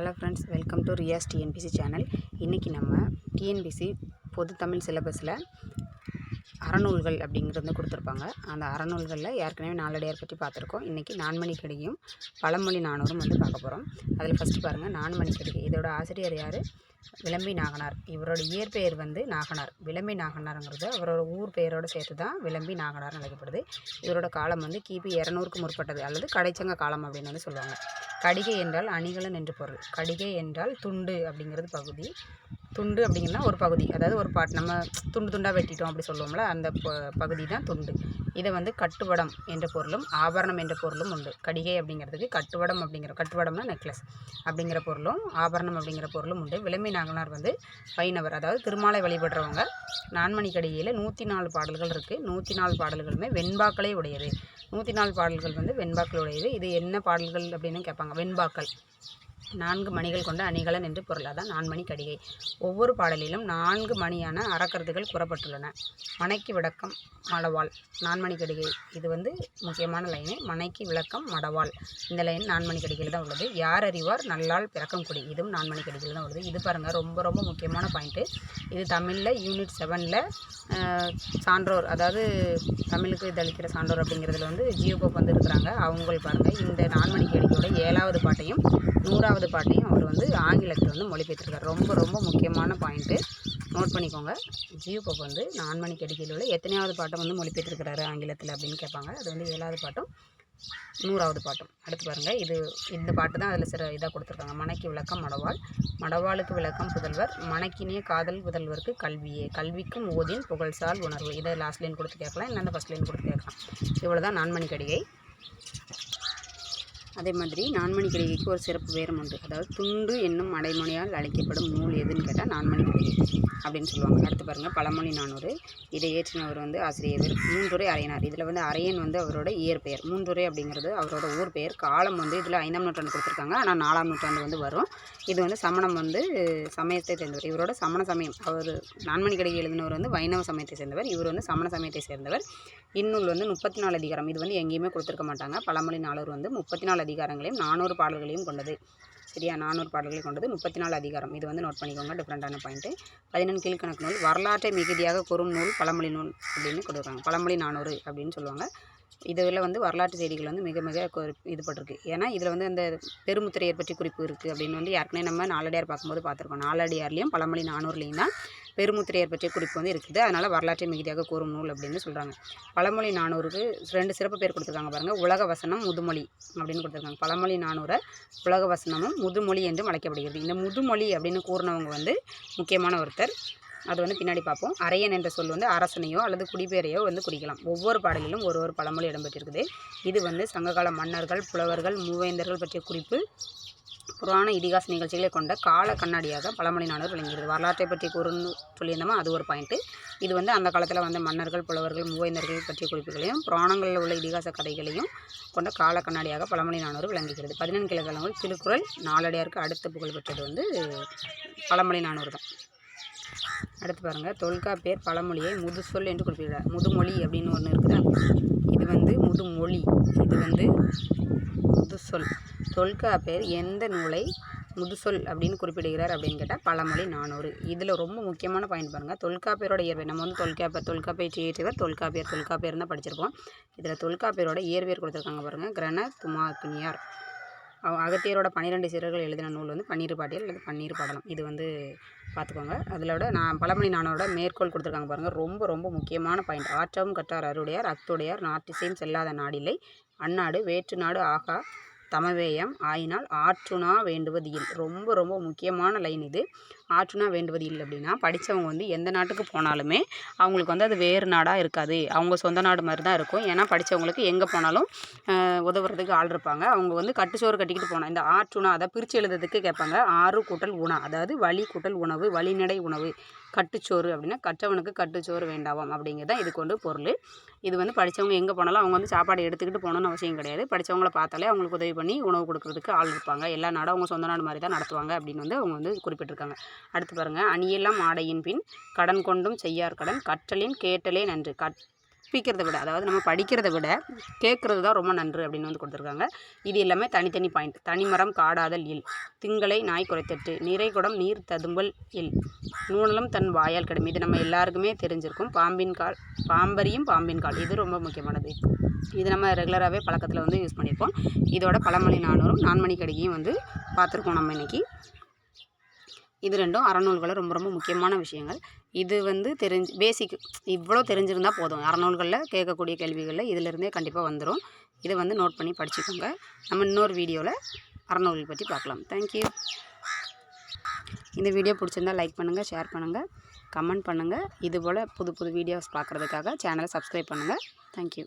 Hello friends welcome to Riyas TNPSC channel. இன்றைக்கி நம்ம TNPSC பொது தமிழ் சிலபஸில் அறநூல்கள் அப்படிங்கிறது வந்து கொடுத்துருப்பாங்க. அந்த அறநூல்களில் ஏற்கனவே நாலடியார் பற்றி பார்த்துருக்கோம். இன்றைக்கி நான்மணி கடிகையும் பழமொழி நானூறும் வந்து பார்க்க போகிறோம் அதில் ஃபஸ்ட்டு பாருங்கள் நான்மணி கடிகை இதோட ஆசிரியர் யார்? விளம்பி நாகனார். இவரோட இயற்பெயர் வந்து நாகனார். விளம்பி நாகனாருங்கிறது அவரோட ஊர் பெயரோடு சேர்த்து தான் விளம்பி நாகனார்னு அழைக்கப்படுது. இவரோட காலம் வந்து கிபி இரநூறுக்கு முற்பட்டது. அல்லது கடைச்சங்க காலம் அப்படின்னு வந்து சொல்லுவாங்க. கடிகை என்றால் அணிகலன் என்று பொருள். கடிகை என்றால் துண்டு அப்படிங்கிறது பகுதி. துண்டு அப்படிங்கன்னா ஒரு பகுதி. அதாவது ஒரு பாட் நம்ம துண்டு துண்டாக வெட்டிட்டோம் அப்படி சொல்லுவோம்ல அந்த ப பகுதி தான் துண்டு. இதை வந்து கட்டுவடம் என்ற பொருளும் ஆபரணம் என்ற பொருளும் உண்டு. கடிகை அப்படிங்கிறதுக்கு கட்டுவடம் அப்படிங்கிற கட்டுவடம்னா நெக்லஸ் அப்படிங்கிற பொருளும் ஆபரணம் அப்படிங்கிற பொருளும் உண்டு. விளம்பி நாகனார் வந்து வைணவர் அதாவது திருமாலை வழிபடுறவங்க நான்மணி கடிகையில் நூற்றி நாலு பாடல்கள் இருக்குது நூற்றி நாலு பாடல்களுமே வெண்பாக்களே உடையது. நூற்றி நாலு பாடல்கள் வந்து வெண்பாக்கள் உடையது. இது என்ன பாடல்கள் அப்படின்னு கேட்பாங்க? வெண்பாக்கள். நான்கு மணிகள் கொண்ட அணிகலன் என்று பொருள். அதான் நான்மணி கடிகை. ஒவ்வொரு பாடலிலும் நான்கு மணியான அறக்கருத்துகள் கூறப்பட்டுள்ளன. மனைக்கு விளக்கம் மடவாள். நான்மணி கடிகை. இது வந்து முக்கியமான லைனு மனைக்கு விளக்கம் மடவாள். இந்த லைன் நான்மணி கடிகையில் தான் உள்ளது. யார் அறிவார் நல்லால் பிறக்கம் கொடி. இதுவும் நான்மணி கடிகையில் தான் உள்ளது. இது பாருங்கள் ரொம்ப ரொம்ப முக்கியமான பாயிண்ட்டு இது தமிழில் யூனிட் செவனில் சான்றோர் அதாவது தமிழுக்கு இது அளிக்கிற சான்றோர் அப்படிங்கிறதுல வந்து ஜியோகோப் வந்து இருக்கிறாங்க. அவங்க பாருங்கள் இந்த நான்மணி கடிகையோட ஏழாவது பாட்டையும் நூறாவது பாட்டையும் அவர் வந்து ஆங்கிலத்தில் வந்து மொழிபெயர்த்திருக்கார். ரொம்ப ரொம்ப முக்கியமான பாயிண்ட்டு நோட் பண்ணிக்கோங்க. ஜியோ பப் வந்து நான்மணி கடிகையில் உள்ள எத்தனையாவது பாட்டம் வந்து மொழிபெயர்த்திருக்கிறாரு ஆங்கிலத்தில் அப்படின்னு கேட்பாங்க. அது வந்து ஏழாவது பாட்டும் நூறாவது பாட்டும். அடுத்து பாருங்கள் இது இந்த பாட்டு தான் அதில் சில இதாக கொடுத்துருக்காங்க. மனைக்கு விளக்கம் மடவாள். மடவாளுக்கு விளக்கம் புதல்வர். மனைக்கினே காதல் புதல்வருக்கு கல்வியே. கல்விக்கும் ஓதின் புகழ்சால் உணர்வு. இதை லாஸ்ட் லைன் கொடுத்து கேட்கலாம். இல்லைன்னா ஃபஸ்ட் லைன் கொடுத்து கேட்கலாம். இவ்வளோ தான் நான்மணி கடிகை அதே மாதிரி நான்மணி கடிகைக்கு ஒரு சிறப்பு வேறும் உண்டு. அதாவது துண்டு என்னும் அடைமொழியால் அழைக்கப்படும் நூல் எதுன்னு கேட்டால் நான்மணி கடிகை அப்படின்னு சொல்லுவாங்க. அடுத்து பாருங்கள் பழமொழி நானூறு. இதை ஏற்றினவர் வந்து ஆசிரியர் மூன்றுரை அரையனார் இதில் வந்து அரையன் வந்து அவரோட இயற்பெயர். மூன்றுரை அப்படிங்கிறது அவரோட ஊர் பெயர். காலம் வந்து இதில் ஐந்தாம் நூற்றாண்டு கொடுத்துருக்காங்க. ஆனால் நாலாம் நூற்றாண்டு வந்து வரும். இது வந்து சமணம் வந்து சமயத்தை சேர்ந்தவர். இவரோட சமண சமயம். அவர் நான்மணி கடிகை எழுதினவர் வந்து வைணவ சமயத்தை சேர்ந்தவர். இவர் வந்து சமண சமயத்தை சேர்ந்தவர். இந்நூல் வந்து முப்பத்தி நாலு அதிகாரம். இது வந்து எங்கேயுமே கொடுத்துருக்க மாட்டாங்க. பழமொழி நாளூர் வந்து முப்பத்தி நாலு அதிகாரங்களையும் நானூறு பாடல்களையும் கொண்டது. சரியா? நானூறு பாடல்களை கொண்டது முப்பத்தி நாலு அதிகாரம். இது வந்து நோட் பண்ணிக்கோங்க டிஃப்ரெண்ட்டான பாயிண்ட்டு பதினெண்டு கீழ்கணக்கு நூல் வரலாற்றை மிகுதியாக கூறும் நூல் பழமொழி நூல் அப்படின்னு கொடுக்குறாங்க. பழமொழி நானூறு அப்படின்னு சொல்லுவாங்க. இதில் வந்து வரலாற்று செய்திகள் வந்து மிக மிக இதுபட்டிருக்கு. ஏன்னா இதில் வந்து அந்த பெருமுத்திரையர் பற்றி குறிப்பு இருக்குது அப்படின்னு வந்து ஏற்கனவே நம்ம நாலடியார் பார்க்கும்போது பார்த்துருக்கோம். நாலடியார்லேயும் பழமொழி நானூறுலேயும் தான் பெருமுத்திரையர் பற்றிய குறிப்பு வந்து இருக்குது. அதனால் வரலாற்றை மிகுதியாக கூறும் நூல் அப்படின்னு சொல்கிறாங்க பழமொழி நானூறுக்கு ரெண்டு சிறப்பு பேர் கொடுத்துருக்காங்க பாருங்கள் உலக வசனம் முதுமொழி அப்படின்னு கொடுத்துருக்காங்க. பழமொழி நானூரை உலக வசனமும் முதுமொழி என்றும் அழைக்கப்படுகிறது. இந்த முதுமொழி அப்படின்னு கூறினவங்க வந்து முக்கியமான ஒருத்தர். அது வந்து பின்னாடி பார்ப்போம். அரையன் என்ற சொல் வந்து அரசனையோ அல்லது குடிபெயரையோ வந்து குறிக்கலாம். ஒவ்வொரு பாடலிலும் ஒரு ஒரு பழமொழி இடம்பெற்றிருக்குது. இது வந்து சங்ககால மன்னர்கள் புலவர்கள் மூவேந்தர்கள் பற்றிய குறிப்பு. புராண இதிகாச நிகழ்ச்சிகளை கொண்ட கால கண்ணாடியாக பழமொழி விளங்குகிறது. வரலாற்றை பற்றி கூறுன்னு சொல்லியிருந்தோமா? அது ஒரு பாயிண்ட்டு இது வந்து அந்த காலத்தில் வந்த மன்னர்கள் புலவர்கள் மூவேந்தர்கள் பற்றிய குறிப்புகளையும் புராணங்களில் உள்ள இதிகாச கதைகளையும் கொண்ட கால கண்ணாடியாக பழமொழி நானூறு விளங்குகிறது. பதினெண்டு கிழக்கிழமை திருக்குறள் நாலடியாருக்கு அடுத்த புகழ் பெற்றது வந்து பழமொழி நானூறு தான். அடுத்து பாருங்கள் தொல்காப்பியர் பழமொழியை முதுசொல் என்று குறிப்பிடுறார் முதுமொழி அப்படின்னு ஒன்று இருக்குதா? இது வந்து முதுமொழி. இது வந்து முதுசொல். தொல்காப்பியர் எந்த நூலை முதுசொல் அப்படின்னு குறிப்பிடுகிறார் அப்படின்னு கேட்டால் பழமொழி நானூறு. இதில் ரொம்ப முக்கியமான பாயிண்ட் பாருங்கள் தொல்காப்பியரோட இயற்பை நம்ம வந்து தொல்காப்பியர் தொல்காப்பியர் இயற்றியவர் தொல்காப்பியர் தொல்காப்பியர் தான் படிச்சிருப்போம். இதில் தொல்காப்பியரோட இயற்பியர் கொடுத்துருக்காங்க பாருங்கள் கிரண துமாக்குனியார் அகத்தியரோட பன்னிரெண்டு சீரர்கள் எழுதின நூல் வந்து பன்னீர் பாட்டியல் அல்லது பன்னீர் பாடலம். இது வந்து பார்த்துக்கோங்க அதிலோட நான் பழமணி நானோட மேற்கோள் கொடுத்துருக்காங்க பாருங்கள் ரொம்ப ரொம்ப முக்கியமான பாயிண்ட் ஆற்றவும் கற்றார் அருடையார் அத்துடையார் நாட்டிசையும் செல்லாத நாடில்லை. அந்நாடு வேற்று நாடு ஆகா தமவேயம் ஆயினால் ஆற்றுனா வேண்டுவது இல். ரொம்ப ரொம்ப முக்கியமான லைன் இது. ஆற்றுனா வேண்டுவது இல்லை அப்படின்னா படித்தவங்க வந்து எந்த நாட்டுக்கு போனாலுமே அவங்களுக்கு வந்து அது வேறு நாடாக இருக்காது. அவங்க சொந்த நாடு மாதிரி தான் இருக்கும். ஏன்னா படித்தவங்களுக்கு எங்கே போனாலும் உதவுறதுக்கு ஆள் இருப்பாங்க. அவங்க வந்து கட்டுச்சோறு கட்டிக்கிட்டு போனால் இந்த ஆற்றுனா அதை பிரித்து எழுதுறதுக்கு கேட்பாங்க. ஆறு கூட்டல் உணா அதாவது வழி கூட்டல் உணவு வழிநடை உணவு கட்டுச்சோறு அப்படின்னா கற்றவனுக்கு கட்டுச்சோறு வேண்டாவாம் அப்படிங்கிறது தான் இது கொண்டு பொருள். இது வந்து படித்தவங்க எங்கே போனாலும் அவங்க வந்து சாப்பாடு எடுத்துக்கிட்டு போகணுன்னு அவசியம் கிடையாது. படித்தவங்களை பார்த்தாலே அவங்களுக்கு உதவி பண்ணி உணவு கொடுக்குறதுக்கு ஆள் இருப்பாங்க. எல்லா நாடும் அவங்க சொந்த நாடு மாதிரி தான் நடத்துவாங்க அப்படின்னு வந்து அவங்க வந்து குறிப்பிட்டிருக்காங்க. அடுத்து பாருங்கள் அணியெல்லாம் ஆடையின் பின் கடன் கொண்டும் செய்யார் கடன் கற்றலின் கேட்டலே நன்று. கற்பிக்கிறத விட அதாவது நம்ம படிக்கிறத விட கேட்குறது தான் ரொம்ப நன்று அப்படின்னு வந்து கொடுத்துருக்காங்க. இது எல்லாமே தனித்தனி பாயிண்ட் தனிமரம் காடாதல் இல். திங்களை நாய் குறைத்தட்டு நிறைகுடம் நீர் ததும்பல் இல். நூலும் தன் வாயால் கடும். இது நம்ம எல்லாருக்குமே தெரிஞ்சிருக்கும். பாம்பின் கால் பாம்பரியும் பாம்பின் கால். இது ரொம்ப முக்கியமானது. இது நம்ம ரெகுலராகவே பழக்கத்தில் வந்து யூஸ் பண்ணியிருப்போம் இதோட பழமணி நானூறும் நான்மணி கடிகையும் வந்து பார்த்துருக்கோம் நம்ம இன்னைக்கு. இது ரெண்டும் அறநூல்களில் ரொம்ப ரொம்ப முக்கியமான விஷயங்கள். இது வந்து தெரிஞ்சு பேசிக் இவ்வளோ தெரிஞ்சிருந்தால் போதும். அறநூல்களில் கேட்கக்கூடிய கேள்விகளில் இதிலிருந்தே கண்டிப்பாக வந்துடும் இதை வந்து நோட் பண்ணி படிச்சுக்கோங்க. நம்ம இன்னொரு வீடியோவில் அறநூல்கள் பற்றி பார்க்கலாம். தேங்க்யூ இந்த வீடியோ பிடிச்சிருந்தா லைக் பண்ணுங்கள் ஷேர் பண்ணுங்கள் கமெண்ட் பண்ணுங்கள் இதுபோல் புது புது வீடியோஸ் பார்க்குறதுக்காக சேனலை சப்ஸ்கிரைப் பண்ணுங்கள் தேங்க்யூ